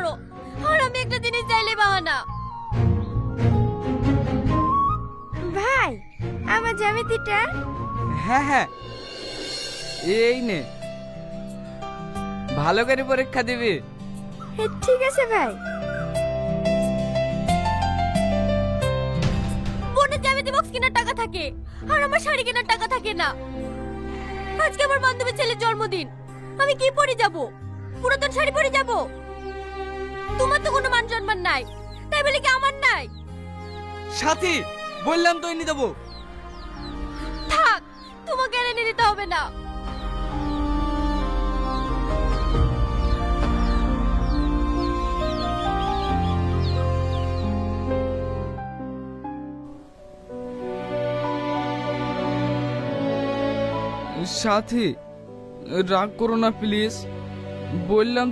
করো আর আমি একটা জিনিস চাইলে বাহানা ভাই আমার জ্যামিতিটা? হ্যাঁ হ্যাঁ। এই নে। ভালো করে পরীক্ষা দিবি। ঠিক আছে ভাই। বোনের জ্যামিতি বক্স কেনার টাকা থাকে আর আমার শাড়ি কেনার টাকা থাকে না। আজকে আমার বান্ধবীর ছেলের জন্মদিন। আমি কি পরে যাব? পুরাতন শাড়ি পরে যাব? সম্মান নাই। তাই বলে কি আমার নাই? সাথী বললাম তো এনে দেবো। থাক তোমাকে এনে দিতে হবে না। সাথী রাগ করো না প্লিজ। বললাম